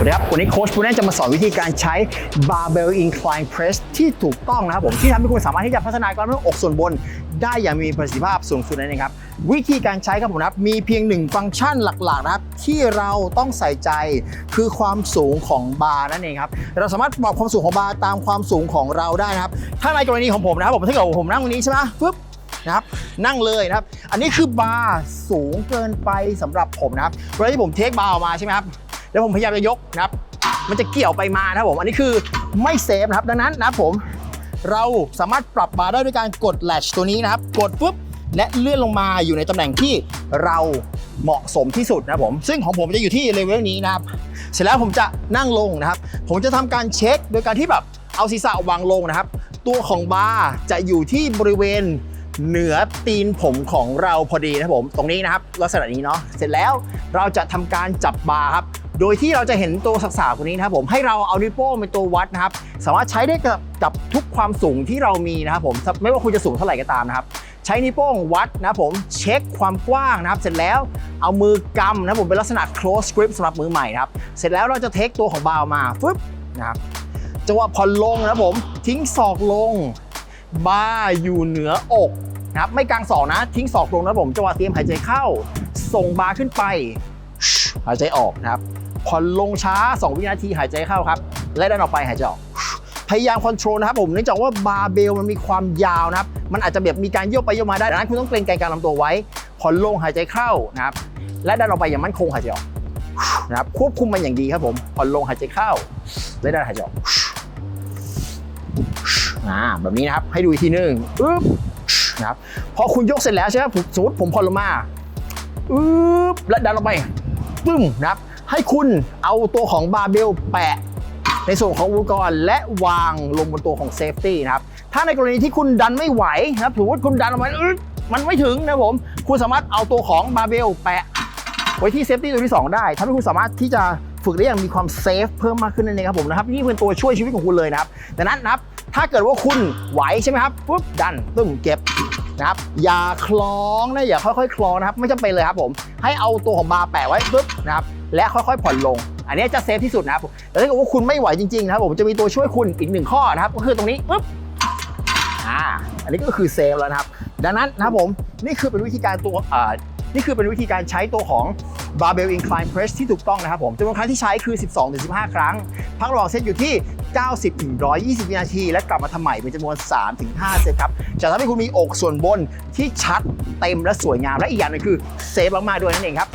สวัสดีครับ วันนี้โค้ชปูแน่จะมาสอนวิธีการใช้ barbell incline press ที่ถูกต้องนะครับผมที่ทำให้คุณสามารถที่จะพัฒนากล้ามเนื้ออกส่วนบน ได้อย่างมีประสิทธิภาพสูงสุดนั่นเองครับ วิธีการใช้ครับผมนะครับ มีเพียงหนึ่งฟังก์ชันหลักๆนะครับ ที่เราต้องใส่ใจคือความสูงของบาร์นั่นเองครับ เราสามารถปรับความสูงของบาร์ตามความสูงของเราได้นะครับ ถ้าในกรณีของผมนะครับผมถ้าเกิดผมนั่งตรงนี้ใช่ไหมปึ๊บนะครับนั่งเลยนะครับ อันนี้คือบาร์สูงเกินไปสำหรับผมนะครับเวลาที่ผมเทคบาร์ออกมาใช่ไหมครับ แล้วผมพยายามจะยกนะครับ มันจะเกี่ยวไปมานะครับผมอันนี้คือไม่เซฟนะครับ ดังนั้นนะครับผมเราสามารถปรับบาร์ได้ด้วยการกดแลชตัวนี้นะครับ กดปุ๊บและเลื่อนลงมาอยู่ในตำแหน่งที่เราเหมาะสมที่สุดนะผม ซึ่งของผมจะอยู่ที่เลเวลนี้นะครับ เสร็จแล้วผมจะนั่งลงนะครับ ผมจะทำการเช็คโดยการที่แบบเอาศีรษะวางลงนะครับ ตัวของบาร์จะอยู่ที่บริเวณเหนือตีนผมของเราพอดีนะผม ตรงนี้นะครับลักษณะนี้เนาะ เสร็จแล้วเราจะทำการจับบาร์ครับ โดยที่เราจะเห็นตัวสักษาตัวนี้นะครับผมให้เราเอานิ้วโป้งเป็นตัววัดนะครับสามารถใช้ได้กับกับทุกความสูงที่เรามีนะครับผมไม่ว่าคุณจะสูงเท่าไหร่ก็ตามนะครับใช้นิ้วโป้งวัดนะผมเช็คความกว้างนะครับ เสร็จแล้วเอามือกำนะผมเป็นลักษณะ close grip สำหรับมือใหม่นะครับเสร็จแล้วเราจะเทคตัวของบาร์มาฟึบนะครับจังหวะผ่อนลงนะผมทิ้งศอกลงบาร์อยู่เหนืออกนะครับไม่กลางศอกนะ ทิ้งศอกลงนะผมจังหวะเตรียมหายใจเข้า ส่งบาร์ขึ้นไป หายใจออกนะครับ ผ่อนลงช้า 2 วินาทีหายใจเข้าครับ และดันออกไปหายใจออก พยายามคอนโทรลนะครับผมเนื่องจากว่าบาร์เบลมันมีความยาวนะครับ มันอาจจะแบบมีการโยกไปโยกมาได้ดังนั้นคุณต้องเกรงแกนกางลำตัวไว้ ผ่อนลงหายใจเข้านะครับ และดันออกไปอย่างมั่นคงหายใจออกนะครับควบคุมมันอย่างดีครับผมผ่อนลงหายใจเข้า และดันหายใจออกอ่าแบบนี้นะครับให้ดูอีกทีหนึงอึ๊บนะครับพอคุณยกเสร็จแล้วใช่ไหมผมสมมติผมผ่อนลงมาอึ๊บและดันลงไปปึ้มนะครับ ให้คุณเอาตัวของบาร์เบลแปะในส่วนของอุปกรณ์และวางลงบนตัวของเซฟตี้นะครับ ถ้าในกรณีที่คุณดันไม่ไหวนะครับสมมติคุณดันออกมาอึ๊บมันไม่ถึงนะผม คุณสามารถเอาตัวของบาร์เบลแปะไว้ที่เซฟตี้ตัวที่ 2 ได้ทำให้คุณสามารถที่จะฝึกได้อย่างมีความเซฟเพิ่มมากขึ้นนั่นเองครับผมนะครับนี่เป็นตัวช่วยชีวิตของคุณเลยนะครับดังนั้นนะครับ ถ้าเกิดว่าคุณไหวใช่ไหมครับปุ๊บดันตึ้มเก็บ นะครับอย่าคล้องนะอย่าค่อยๆ คล้องนะครับ ไม่จำเป็นเลยครับผมให้เอาตัวของบาร์แปะไว้ปุ๊บนะครับและค่อยๆ ผ่อนลง อันนี้จะเซฟที่สุดนะครับแต่ถ้าเกิดว่าคุณไม่ไหวจริงๆนะครับผมจะมีตัวช่วยคุณอีกหนึ่งข้อนะครับ ก็คือตรงนี้ปุ๊บอ่าอันนี้ก็คือเซฟแล้วนะครับ ดังนั้นนะครับผมนี่คือเป็นวิธีการตัวอ่า นี่คือเป็นวิธีการใช้ตัวของ barbell incline press ที่ถูกต้องนะครับผมจำนวนครั้งที่ใช้คือ 12-15 ครั้ง พักระหว่างเซตอยู่ที่ 90-120 วินาที และกลับมาทำใหม่เป็นจำนวน 3-5 เซตครับ จะทำให้คุณมีอกส่วนบนที่ชัดเต็มและสวยงาม และอีกอย่างหนึงคือเซฟมากๆด้วยนั่นเองครับ